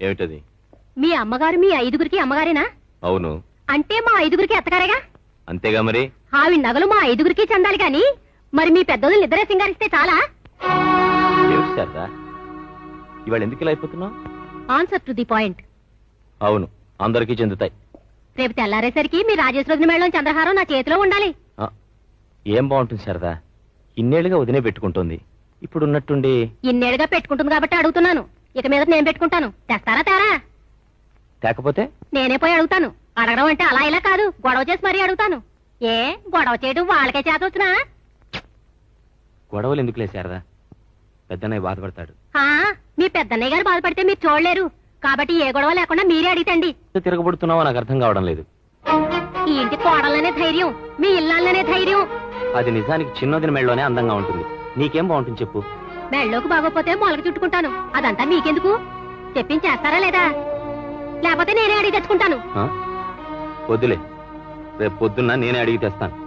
ఏమిటది? మీ అమ్మగారు మీ ఐదుగురికి అమ్మగారేనా? అవును. అంటే మా ఐదుగురికి ఎత్తగారేగా అంతేగా మరి? ఆవిడ నగలు మా ఐదుగురికి చెందాలి గాని మరి మీ పెద్దోళ్ళు ఇద్దరే సింగారిస్తే చాలా? శారదా ఇవాళ ఎందుకు ఇలా అయిపోతున్నావు? ఆన్సర్ టు ది పాయింట్ అవును. అందరికీ చెందుతాయి. రేపు తెల్లారేసరికి మీ రాజేశ్వరి మేళం చంద్రహారం నా చేతిలో ఉండాలి. ఏం బాగుంటుంది శారదా? ఇన్నేళ్ళుగా వదినే పెట్టుకుంటోంది. ఇప్పుడు ఉన్నట్టుండి ఇన్నేళ్ళుగా పెట్టుకుంటుంది కాబట్టి అడుగుతున్నాను. ఇక మీద నేను పెట్టుకుంటాను. తెస్తారా తేరా తేకపోతే? నేనే పోయి అడుగుతాను. అడగడం అంటే అలా ఇలా కాదు. గొడవ చేసి మరీ అడుగుతాను. ఏ గొడవ చేయడం వాళ్ళకే చేత వచ్చినా? గొడవలు ఎందుకులే శారదా? పెద్దన్నయ్య బాధపడతాడు. ఆ, మీ పెద్దన్నయ్య గారు బాధపడితే మీరు చూడలేరు. కాబట్టి ఏ గొడవ లేకుండా మీరే అడిగితండి. తిరగబడుతున్నావో నాకు అర్థం కావడం లేదు. ఈ ఇంటి కోడలనే ధైర్యం మీ ఇల్లాలనే ధైర్యం. అది నిజానికి చిన్నదిన మెళ్ళలోనే అందంగా ఉంటుంది. నీకేం బాగుంటుంది చెప్పు. మెళ్ళోకి బాగోపోతే మొలక చుట్టుకుంటాను. అదంతా మీకెందుకు? తెప్పించేస్తారా లేదా? లేకపోతే నేనే అడిగి తెచ్చుకుంటాను. వద్దులే. రేపు పొద్దున్న నేనే అడిగి తెస్తాను.